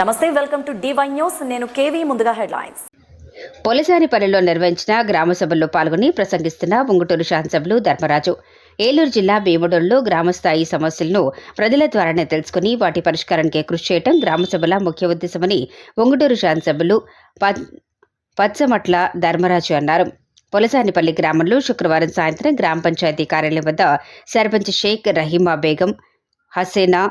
నమస్తే welcome to DY news నేను KV ముందుగా హెడ్లైన్స్. పొలసానిపల్లిలో నిర్వహించిన గ్రామ సభల్లో పాల్గొని ప్రసంగిస్తున్న ఉంగుటూరు శాసనసభ్యులు ధర్మరాజు. ఏలూరు జిల్లా భీముడోల్లో గ్రామస్థాయి సమస్యలను ప్రజల ద్వారానే తెలుసుకుని వాటి పరిష్కారానికి కృషి చేయడం గ్రామసభల ముఖ్య ఉద్దేశమని ఉంగుటూరు శాసనసభ్యులు పచ్చమట్ల ధర్మరాజు అన్నారు. పొలసానిపల్లి గ్రామంలో శుక్రవారం సాయంత్రం గ్రామ పంచాయతీ కార్యాలయం వద్ద సర్పంచ్ షేక్ రహీమా బేగం హసేనా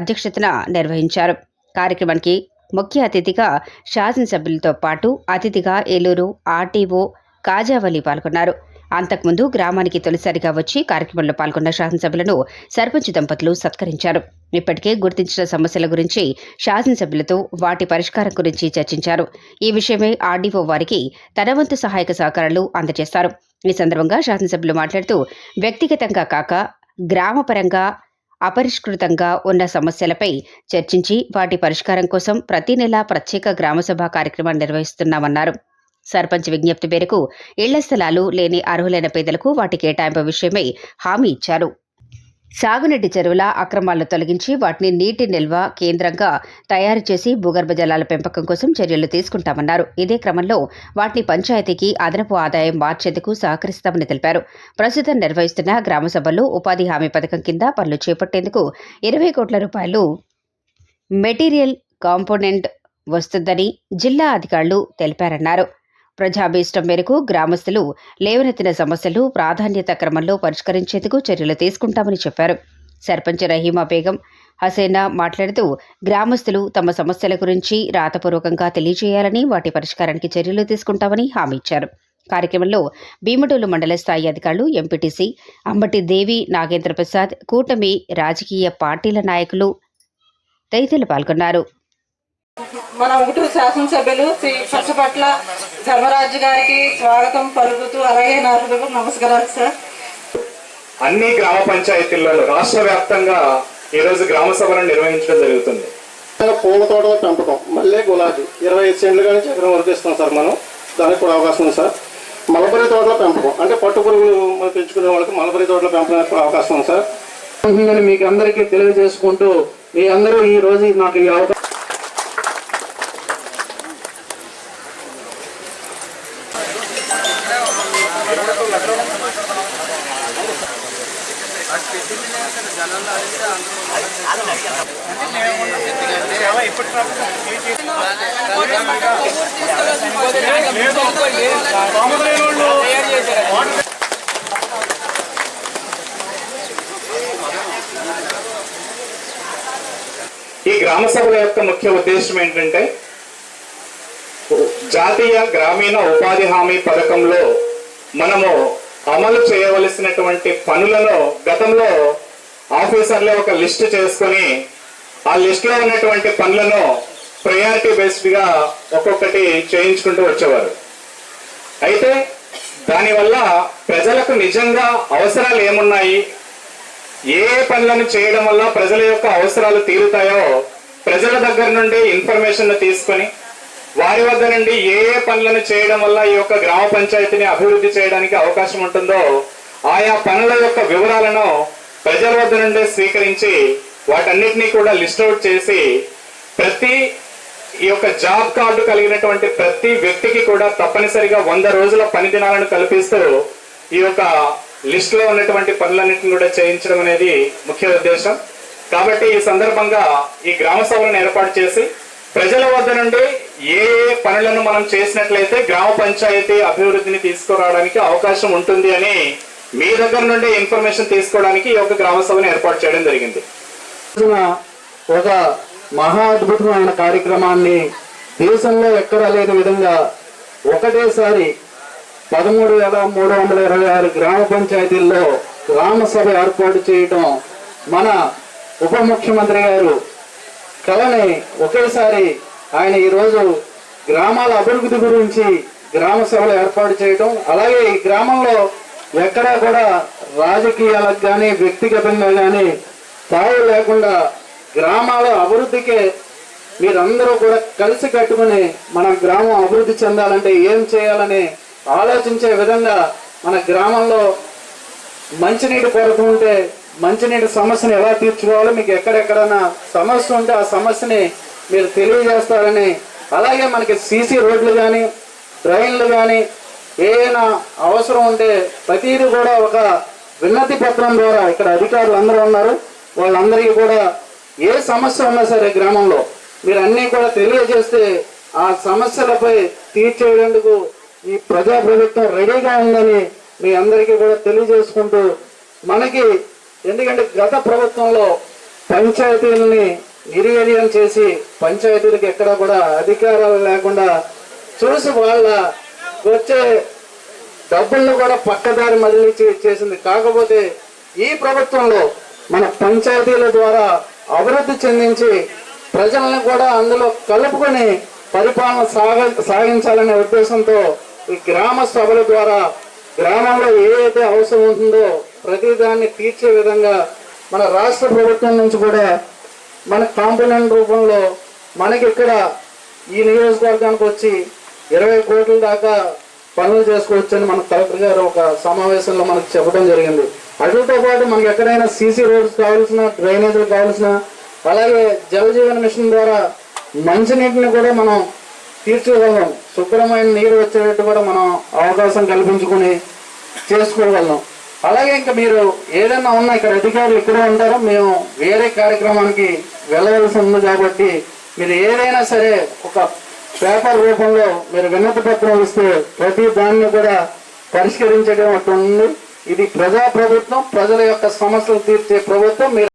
అధ్యక్షతన నిర్వహించారు. కార్యక్రమానికి ముఖ్య అతిథిగా శాసనసభ్యులతో పాటు అతిథిగా ఏలూరు ఆర్టీఓ కాజావలి పాల్గొన్నారు. అంతకుముందు గ్రామానికి తొలిసారిగా వచ్చి కార్యక్రమంలో పాల్గొన్న శాసనసభ్యులను సర్పంచ్ దంపతులు సత్కరించారు. ఇప్పటికే గుర్తించిన సమస్యల గురించి శాసనసభ్యులతో వాటి పరిష్కారం గురించి చర్చించారు. ఈ విషయమై ఆర్డీఓ వారికి తన వంతు సహాయక సహకారాలు అందజేస్తారు. ఈ సందర్భంగా శాసనసభ్యులు మాట్లాడుతూ వ్యక్తిగతంగా కాక గ్రామపరంగా అపరిష్కృతంగా ఉన్న సమస్యలపై చర్చించి వాటి పరిష్కారం కోసం ప్రతి నెలా ప్రత్యేక గ్రామసభ కార్యక్రమాన్ని నిర్వహిస్తున్నామన్నారు. సర్పంచ్ విజ్ఞప్తి మేరకు ఇళ్ళ స్థలాలు లేని అర్హులైన పేదలకు వాటి కేటాయింపు విషయమై హామీ ఇచ్చారు. సాగునీటి చెరువుల అక్రమాలను తొలగించి వాటిని నీటి నిల్వ కేంద్రంగా తయారు చేసి భూగర్భ జలాల పెంపకం కోసం చర్యలు తీసుకుంటామన్నారు. ఇదే క్రమంలో వాటిని పంచాయతీకి అదనపు ఆదాయం మార్చేందుకు సహకరిస్తామని తెలిపారు. ప్రస్తుతం నిర్వహిస్తున్న గ్రామ సభల్లో ఉపాధి హామీ పథకం కింద పనులు చేపట్టేందుకు ఇరవై కోట్ల రూపాయలు మెటీరియల్ కాంపోనెంట్ వస్తుందని జిల్లా అధికారులు తెలిపారన్నారు. ప్రజాభీష్టం మేరకు గ్రామస్తులు లేవనెత్తిన సమస్యలు ప్రాధాన్యత క్రమంలో పరిష్కరించేందుకు చర్యలు తీసుకుంటామని చెప్పారు. సర్పంచ్ రహీమా బేగం హసేనా మాట్లాడుతూ గ్రామస్తులు తమ సమస్యల గురించి రాతపూర్వకంగా తెలియజేయాలని వాటి పరిష్కారానికి చర్యలు తీసుకుంటామని హామీ ఇచ్చారు. కార్యక్రమంలో భీమటోలు మండల స్థాయి అధికారులు ఎంపీటీసీ అంబటి దేవి నాగేంద్ర ప్రసాద్ కూటమి రాజకీయ పార్టీల నాయకులు తదితరులు పాల్గొన్నారు. మన ఉంగుటూరు శాసనసభ్యులు శ్రీ పచ్చపట్ల ధర్మరాజు గారికి స్వాగతం పలుకుతూ అలాగే నా హృదయపూర్వక నమస్కారాలు సార్. అన్ని గ్రామ పంచాయతీలలో రాష్ట్ర వ్యాప్తంగా ఈ రోజు గ్రామ సభలను నిర్వహించడం జరుగుతుంది. పూల తోటల పెంపకం మళ్ళీ గులాబీ ఇరవై ఐదు సెంట్లు కానీ చక్రం వరకు ఇస్తాం సార్ మనం. దానికి కూడా అవకాశం ఉంది సార్. మలబరీ తోటల పెంపకం అంటే పట్టు పురుగులు మనం పెంచుకునే వాళ్ళకి మలబరీ తోటల కూడా అవకాశం ఉంది సార్. మీకు అందరికీ తెలియజేసుకుంటూ మీ అందరూ ఈ రోజు నాకు ఈ అవకాశం ఈ గ్రామ సభల యొక్క ముఖ్య ఉద్దేశం ఏంటంటే జాతీయ గ్రామీణ ఉపాధి హామీ పథకంలో మనము అమలు చేయవలసినటువంటి పనులను గతంలో ఆఫీసర్లే ఒక లిస్ట్ చేసుకొని ఆ లిస్ట్లో ఉన్నటువంటి పనులను ప్రయారిటీ బేస్డ్గా ఒక్కొక్కటి చేయించుకుంటూ వచ్చేవారు. అయితే దానివల్ల ప్రజలకు నిజంగా అవసరాలు ఏమున్నాయి? ఏ ఏ పనులను చేయడం వల్ల ప్రజల యొక్క అవసరాలు తీరుతాయో ప్రజల దగ్గర నుండి ఇన్ఫర్మేషన్ తీసుకొని వారి వద్ద నుండి ఏ ఏ పనులను చేయడం వల్ల ఈ యొక్క గ్రామ పంచాయతీని అభివృద్ధి చేయడానికి అవకాశం ఉంటుందో ఆయా పనుల యొక్క వివరాలను ప్రజల వద్ద నుండే స్వీకరించి వాటన్నిటినీ కూడా లిస్ట్ అవుట్ చేసి ప్రతి ఈ యొక్క జాబ్ కార్డు కలిగినటువంటి ప్రతి వ్యక్తికి కూడా తప్పనిసరిగా వంద రోజుల పని దినాలను కల్పిస్తూ ఈ యొక్క లిస్ట్లో ఉన్నటువంటి పనులన్నింటిని కూడా చేయించడం అనేది ముఖ్య ఉద్దేశం. కాబట్టి ఈ సందర్భంగా ఈ గ్రామ సభలను ఏర్పాటు చేసి ప్రజల వద్ద నుండి ఏ ఏ పనులను మనం చేసినట్లయితే గ్రామ పంచాయతీ అభివృద్ధిని తీసుకురావడానికి అవకాశం ఉంటుంది అని మీ దగ్గర నుండి ఇన్ఫర్మేషన్ తీసుకోవడానికి ఈ యొక్క గ్రామ సభను ఏర్పాటు చేయడం జరిగింది. ఒక మహా అద్భుతమైన కార్యక్రమాన్ని దేశంలో ఎక్కడా లేని విధంగా ఒకటేసారి పదమూడు వేల మూడు వందల ఇరవై ఆరు గ్రామ పంచాయతీల్లో గ్రామ సభ ఏర్పాటు చేయటం మన ఉప ముఖ్యమంత్రి గారు కళని ఒకేసారి ఆయన ఈరోజు గ్రామాల అభివృద్ధి గురించి గ్రామ సభలు ఏర్పాటు చేయటం అలాగే ఈ గ్రామంలో ఎక్కడా కూడా రాజకీయాలకు కానీ వ్యక్తిగతంగా కానీ తావు లేకుండా గ్రామాల అభివృద్ధికే మీరందరూ కూడా కలిసి కట్టుకుని మన గ్రామం అభివృద్ధి చెందాలంటే ఏం చేయాలని ఆలోచించే విధంగా మన గ్రామంలో మంచినీటి కొరత ఉంటే మంచినీటి సమస్యను ఎలా తీర్చుకోవాలో మీకు ఎక్కడెక్కడైనా సమస్య ఉంటే ఆ సమస్యని మీరు తెలియజేస్తారని అలాగే మనకి సీసీ రోడ్లు కానీ డ్రైన్లు కానీ ఏదైనా అవసరం ఉంటే ప్రతిదీ కూడా ఒక విన్నతి పత్రం ద్వారా ఇక్కడ అధికారులు అందరూ ఉన్నారు. వాళ్ళందరికీ కూడా ఏ సమస్య ఉన్నా సరే గ్రామంలో మీరు అన్నీ కూడా తెలియజేస్తే ఆ సమస్యలపై తీర్చేందుకు ఈ ప్రజా ప్రభుత్వం రెడీగా ఉందని మీ అందరికీ కూడా తెలియజేసుకుంటూ మనకి ఎందుకంటే గత ప్రభుత్వంలో పంచాయతీలని నిర్వీర్యం చేసి పంచాయతీలకు ఎక్కడ కూడా అధికారాలు లేకుండా చూసి వాళ్ళ వచ్చే డబ్బులను కూడా పక్కదారి మళ్ళీ చేసింది. కాకపోతే ఈ ప్రభుత్వంలో మన పంచాయతీల ద్వారా అభివృద్ధి చెందించి ప్రజలను కూడా అందులో కలుపుకొని పరిపాలన సాగ సాగించాలనే ఉద్దేశంతో ఈ గ్రామ సభల ద్వారా గ్రామంలో ఏదైతే అవసరం ఉంటుందో ప్రతి దాన్ని తీర్చే విధంగా మన రాష్ట్ర ప్రభుత్వం నుంచి కూడా మన కాంపోనెంట్ రూపంలో మనకి ఇక్కడ ఈ నియోజకవర్గానికి వచ్చి ఇరవై కోట్ల దాకా పనులు చేసుకోవచ్చని మన కలెక్టర్ గారు ఒక సమావేశంలో మనకు చెప్పడం జరిగింది. వాటితో పాటు మనకి ఎక్కడైనా సీసీ రోడ్స్ కావాల్సిన డ్రైనేజీలు కావాల్సిన అలాగే జల జీవన మిషన్ ద్వారా మంచినీటిని కూడా మనం తీర్చుకోగలం. శుభ్రమైన నీరు వచ్చేటట్టు కూడా మనం అవకాశం కల్పించుకుని చేసుకోగలం. అలాగే ఇంకా మీరు ఏదైనా ఉన్నా ఇక్కడ అధికారులు ఇక్కడే ఉంటారో. మేము వేరే కార్యక్రమానికి వెళ్ళవలసి ఉంది కాబట్టి మీరు ఏదైనా సరే ఒక పేపర్ రూపంలో మీరు విన్నతి పత్రం ఇస్తే ప్రతి దాన్ని కూడా పరిష్కరించడం అటు ఉంది ఇది ప్రజా ప్రభుత్వం ప్రజల యొక్క సమస్యలు తీర్చే ప్రభుత్వం మీరు